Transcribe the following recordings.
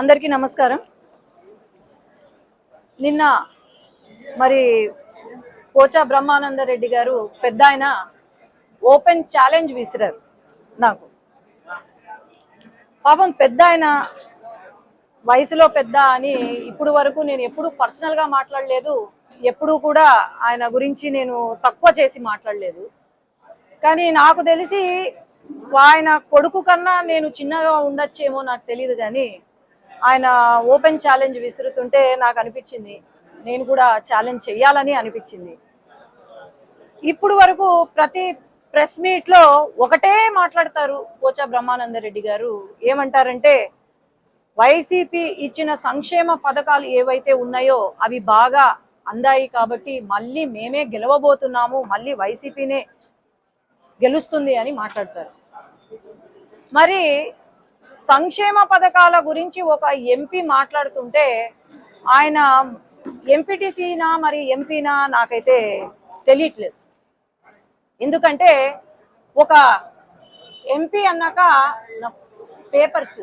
అందరికీ నమస్కారం. నిన్న మరి పోచా బ్రహ్మానంద రెడ్డి గారు పెద్ద ఆయన ఓపెన్ ఛాలెంజ్ విసిరారు నాకు. పాపం పెద్ద ఆయన వయసులో పెద్ద అని ఇప్పుడు వరకు నేను ఎప్పుడు పర్సనల్గా మాట్లాడలేదు ఎప్పుడూ కూడా ఆయన గురించి నేను తక్కువ చేసి మాట్లాడలేదు. కానీ నాకు తెలిసి ఆయన కొడుకు కన్నా నేను చిన్నగా ఉండొచ్చేమో నాకు తెలియదు కానీ ఆయన ఓపెన్ ఛాలెంజ్ విసురుతుంటే నాకు అనిపించింది. నేను కూడా ఛాలెంజ్ చెయ్యాలని అనిపించింది. ఇప్పుడు వరకు ప్రతి ప్రెస్ మీట్లో ఒకటే మాట్లాడతారు పోచా బ్రహ్మానందరెడ్డి గారు. ఏమంటారంటే వైసీపీ ఇచ్చిన సంక్షేమ పథకాలు ఏవైతే ఉన్నాయో అవి బాగా అందాయి కాబట్టి మళ్ళీ మేమే గెలవబోతున్నాము మళ్ళీ వైసీపీనే గెలుస్తుంది అని మాట్లాడతారు. మరి సంక్షేమ పథకాల గురించి ఒక ఎంపీ మాట్లాడుతుంటే ఆయన ఎంపీటీసీనా మరి ఎంపీనా నాకైతే తెలియట్లేదు. ఎందుకంటే ఒక ఎంపీ అన్నాక పేపర్స్.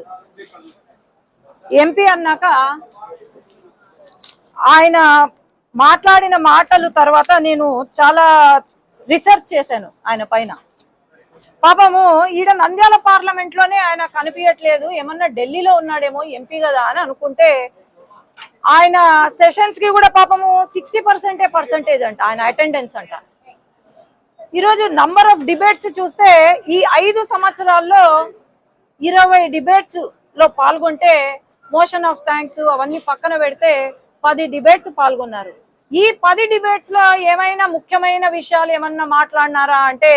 ఎంపీ అన్నాక ఆయన మాట్లాడిన మాటలు తర్వాత నేను చాలా రీసెర్చ్ చేశాను ఆయన పైన. పాపము ఈడ నంద్యాల పార్లమెంట్లోనే ఆయన కనిపించట్లేదు ఏమన్నా ఢిల్లీలో ఉన్నాడేమో ఎంపీ కదా అని అనుకుంటే ఆయన సెషన్స్కి కూడా పాపము సిక్స్టీ పర్సెంటే పర్సెంటేజ్ అంట ఆయన అటెండెన్స్ అంట. ఈరోజు నంబర్ ఆఫ్ డిబేట్స్ చూస్తే ఈ ఐదు సంవత్సరాల్లో ఇరవై డిబేట్స్లో పాల్గొంటే మోషన్ ఆఫ్ థ్యాంక్స్ అవన్నీ పక్కన పెడితే పది డిబేట్స్ పాల్గొన్నారు. ఈ పది డిబేట్స్లో ఏమైనా ముఖ్యమైన విషయాలు ఏమన్నా మాట్లాడినారా అంటే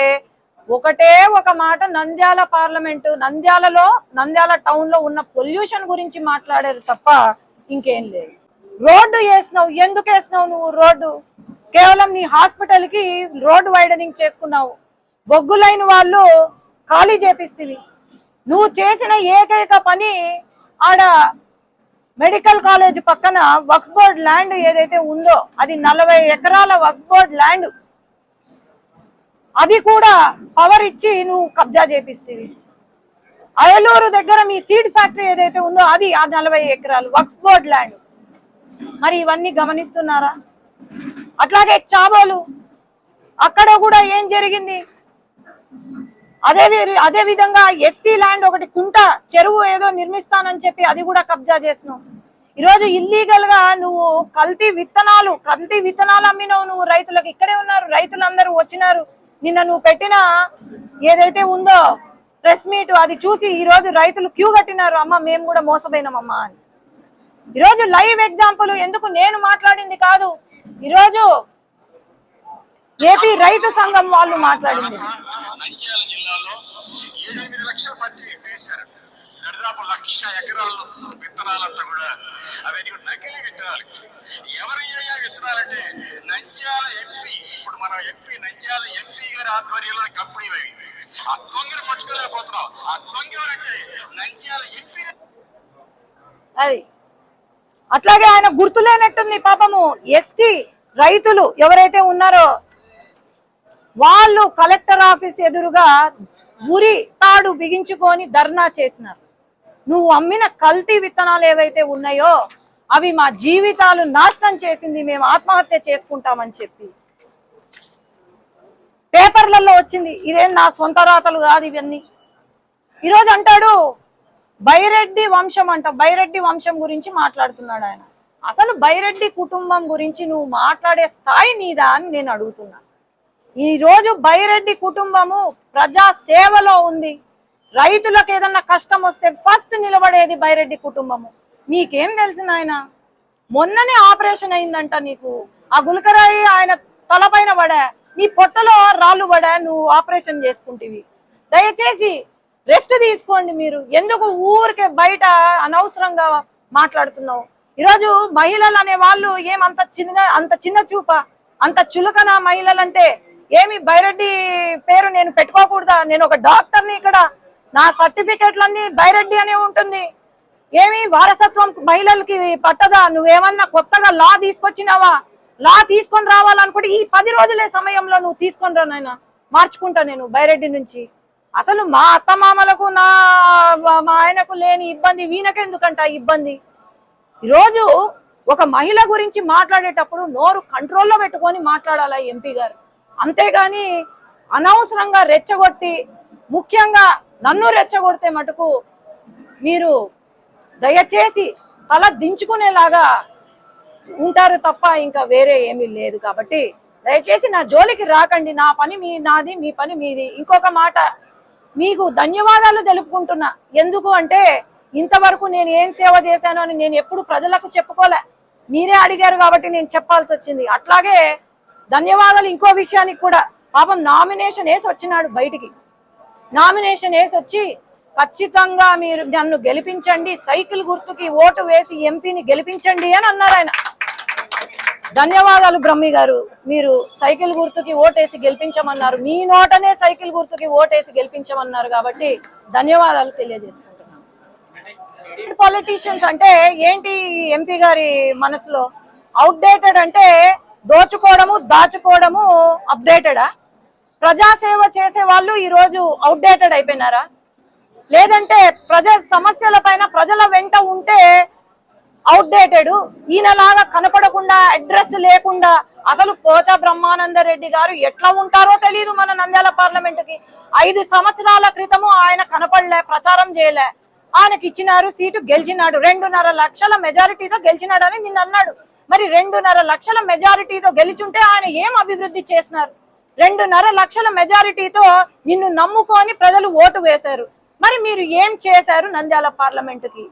ఒకటే ఒక మాట నంద్యాల పార్లమెంటు నంద్యాలలో నంద్యాల టౌన్లో ఉన్న పొల్యూషన్ గురించి మాట్లాడారు తప్ప ఇంకేం లేదు. రోడ్డు వేసినావు ఎందుకు వేసినావు నువ్వు రోడ్డు? కేవలం నీ హాస్పిటల్కి రోడ్డు వైడనింగ్ చేసుకున్నావు. బొగ్గులైన వాళ్ళు ఖాళీ చేపిస్తుంది నువ్వు చేసిన ఏకైక పని ఆడ మెడికల్ కాలేజ్ పక్కన వక్ఫ్ బోర్డ్ ల్యాండ్ ఏదైతే ఉందో అది నలభై ఎకరాల వక్ఫ్ బోర్డ్ ల్యాండ్ అది కూడా పవర్ ఇచ్చి నువ్వు కబ్జా చేపిస్తుంది అయలూరు దగ్గర మీ సీడ్ ఫ్యాక్టరీ ఏదైతే ఉందో అది ఆ నలభై ఎకరాలు వక్ఫ్ బోర్డ్ ల్యాండ్ మరి ఇవన్నీ గమనిస్తున్నారా? అట్లాగే చాబోలు అక్కడ కూడా ఏం జరిగింది? అదే వి- అదే విధంగా ఎస్సీ ల్యాండ్ ఒకటి కుంట చెరువు ఏదో నిర్మిస్తానని చెప్పి అది కూడా కబ్జా చేసినావు. ఈరోజు ఇల్లీగల్గా నువ్వు కల్తీ విత్తనాలు కల్తీ విత్తనాలు అమ్మినావు నువ్వు రైతులకు. ఇక్కడే ఉన్నారు రైతులందరూ వచ్చినారు. నిన్న నువ్వు పెట్టిన ఏదైతే ఉందో ప్రెస్ మీట్ అది చూసి ఈ రోజు రైతులు క్యూ కట్టినారు అమ్మ మేము కూడా మోసపోయినామమ్మా అని. ఈరోజు లైవ్ ఎగ్జాంపుల్ ఎందుకు నేను మాట్లాడింది కాదు ఈరోజు ఏపీ రైతు సంఘం వాళ్ళు మాట్లాడింది. జిల్లాలో లక్షల పత్తి దరిదాపు లక్ష ఎకరాలు విత్తనాలంతా కూడా అవన్నీ కూడా నకిలీ విత్తనాలు. ఎవరయ్యా విత్తనాలంటే నంద్యాల ఎంపీ ఇప్పుడు మన ఎంపీ నంద్యాల ఎంపీ గారి ఆధ్వర్యంలో కంపెనీ అవి ఆ దొంగను పట్టుకోలేకపోతున్నాం ఆ దొంగ ఎవరంటే నంద్యాల ఎంపీ అది అట్లాగే ఆయన గుర్తులేనట్టుంది పాపము. ఎస్టీ రైతులు ఎవరైతే ఉన్నారో వాళ్ళు కలెక్టర్ ఆఫీస్ ఎదురుగా ఉరి తాడు బిగించుకొని ధర్నా చేసినారు. నువ్వు అమ్మిన కల్తీ విత్తనాలు ఏవైతే ఉన్నాయో అవి మా జీవితాలు నాశనం చేసింది మేము ఆత్మహత్య చేసుకుంటామని చెప్పి. పేపర్లలో వచ్చింది ఇదేం నా సొంత రాతలు కాదు ఇవన్నీ. ఈరోజు అంటాడు బైరెడ్డి వంశం అంట బైరెడ్డి వంశం గురించి మాట్లాడుతున్నాడు ఆయన. అసలు బైరెడ్డి కుటుంబం గురించి నువ్వు మాట్లాడే స్థాయి నీదా అని నేను అడుగుతున్నా. ఈరోజు బైరెడ్డి కుటుంబము ప్రజా సేవలో ఉంది. రైతులకు ఏదన్నా కష్టం వస్తే ఫస్ట్ నిలబడేది బైరెడ్డి కుటుంబము. మీకేం తెలుసు నాయన? మొన్ననే ఆపరేషన్ అయిందంట నీకు. ఆ గులకరాయి ఆయన తలపైన పడా నీ పొట్టలో రాళ్ళు పడా నువ్వు ఆపరేషన్ చేసుకుంటేవి. దయచేసి రెస్ట్ తీసుకోండి మీరు. ఎందుకు ఊరికే బయట అనవసరంగా మాట్లాడుతున్నావు? ఈరోజు మహిళలు అనే వాళ్ళు ఏమంత చిన్న అంత చిన్న చూప అంత చులకన మహిళలంటే ఏమి బైరెడ్డి పేరు నేను పెట్టుకోకూడదా? నేను ఒక డాక్టర్ని ఇక్కడ నా సర్టిఫికేట్లన్నీ బైరెడ్డి అనే ఉంటుంది. ఏమి వారసత్వం మహిళలకి పట్టదా? నువ్వేమన్నా కొత్తగా లా తీసుకొచ్చినావా? లా తీసుకొని రావాలనుకుంటే ఈ పది రోజులే సమయంలో నువ్వు తీసుకొని రా మార్చుకుంటా నేను బైరెడ్డి నుంచి. అసలు మా అత్తమామలకు నా మా ఆయనకు లేని ఇబ్బంది వీనకెందుకంట ఇబ్బంది? ఈరోజు ఒక మహిళ గురించి మాట్లాడేటప్పుడు నోరు కంట్రోల్లో పెట్టుకొని మాట్లాడాలా ఎంపీ గారు? అంతేగాని అనవసరంగా రెచ్చగొట్టి ముఖ్యంగా నన్ను రెచ్చగొడితే మటుకు మీరు దయచేసి తల దించుకునేలాగా ఉంటారు తప్ప ఇంకా వేరే ఏమీ లేదు కాబట్టి దయచేసి నా జోలికి రాకండి. నా పని మీ నాది మీ పని మీది. ఇంకొక మాట మీకు ధన్యవాదాలు తెలుపుకుంటున్నా. ఎందుకు అంటే ఇంతవరకు నేను ఏం సేవ చేశాను అని నేను ఎప్పుడు ప్రజలకు చెప్పుకోలే. మీరే అడిగారు కాబట్టి నేను చెప్పాల్సి వచ్చింది. అట్లాగే ధన్యవాదాలు ఇంకో విషయానికి కూడా. పాపం నామినేషన్ వేసి వచ్చినాడు బయటికి. నామినేషన్ వేసి వచ్చి ఖచ్చితంగా మీరు నన్ను గెలిపించండి సైకిల్ గుర్తుకి ఓటు వేసి ఎంపీని గెలిపించండి అని అన్నారు ఆయన. ధన్యవాదాలు బ్రహ్మి గారు. మీరు సైకిల్ గుర్తుకి ఓటేసి గెలిపించమన్నారు. మీ నోటనే సైకిల్ గుర్తుకి ఓటేసి గెలిపించమన్నారు కాబట్టి ధన్యవాదాలు తెలియజేసుకుంటున్నాను పాలిటీషియన్స్ అంటే ఏంటి ఎంపీ గారి మనసులో? అవుట్డేటెడ్ అంటే దోచుకోవడము దాచుకోవడము అప్డేటెడా ప్రజాసేవ చేసే వాళ్ళు ఈ రోజు అవుట్డేటెడ్ అయిపోయినారా? లేదంటే ప్రజా సమస్యల పైన ప్రజల వెంట ఉంటే అవుట్డేటెడ్ ఈయనలాగా కనపడకుండా అడ్రస్ లేకుండా అసలు పోచ బ్రహ్మానంద రెడ్డి గారు ఎట్లా ఉంటారో తెలియదు మన నంద్యాల పార్లమెంట్కి ఐదు సంవత్సరాల క్రితము ఆయన కనపడలే ప్రచారం చేయలే. ఆయనకి ఇచ్చినారు సీటు గెలిచినాడు. రెండున్నర లక్షల మెజారిటీతో గెలిచినాడని నిన్న అన్నాడు. మరి రెండున్నర లక్షల మెజారిటీతో గెలిచుంటే ఆయన ఏం అభివృద్ధి చేసినారు? రెండున్నర లక్షల మెజారిటీతో నిన్ను నమ్ముకొని ప్రజలు ఓటు వేశారు. మరి మీరు ఏం చేశారు నంద్యాల పార్లమెంటుకి?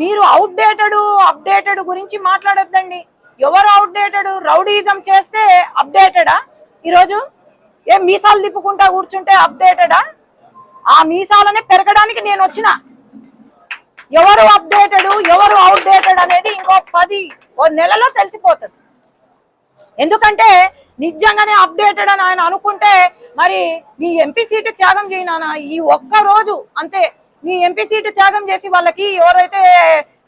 మీరు అవుట్డేటెడ్ అప్డేటెడ్ గురించి మాట్లాడొద్దండి. ఎవరు అవుట్డేటెడ్ రౌడీజం చేస్తే అప్డేటెడా ఈరోజు ఏం మీసాలు తిప్పుకుంటా కూర్చుంటే అప్డేటెడా ఆ? మీసాలనే పెరగడానికి నేను వచ్చిన. ఎవరు అప్డేటెడ్ ఎవరు అవుట్డేటెడ్ అనేది ఇంకో పది ఓ నెలలో తెలిసిపోతుంది. ఎందుకంటే నిజంగానే అప్డేటెడ్ అని ఆయన అనుకుంటే మరి మీ ఎంపీ సీటు త్యాగం చేయనా ఈ ఒక్క రోజు అంతే. మీ ఎంపీ సీటు త్యాగం చేసి వాళ్ళకి ఎవరైతే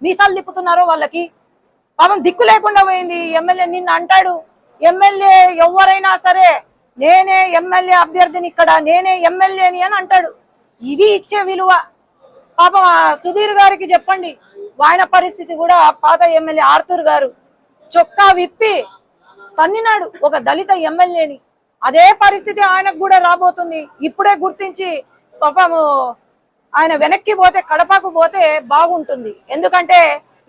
మీసాలు తిప్పుతున్నారో వాళ్ళకి పాపం దిక్కు లేకుండా పోయింది. ఎమ్మెల్యే నిన్న అంటాడు. ఎమ్మెల్యే ఎవరైనా సరే నేనే ఎమ్మెల్యే అభ్యర్థిని ఇక్కడ నేనే ఎమ్మెల్యేని అని అంటాడు. ఇది ఇచ్చే విలువ. పాపం సుధీర్ గారికి చెప్పండి. ఆయన పరిస్థితి కూడా పాత ఎమ్మెల్యే ఆర్తూర్ గారు చొక్కా విప్పి తన్నినాడు ఒక దళిత ఎమ్మెల్యేని. అదే పరిస్థితి ఆయనకు కూడా రాబోతుంది. ఇప్పుడే గుర్తించి పాపము ఆయన వెనక్కి పోతే కడపకు పోతే బాగుంటుంది. ఎందుకంటే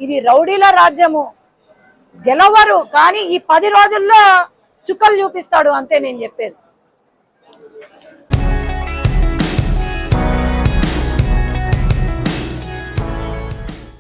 ఇది రౌడీల రాజ్యము. గెలవరు కానీ ఈ పది రోజుల్లో చుక్కలు చూపిస్తాడు అంతే నేను చెప్పేది.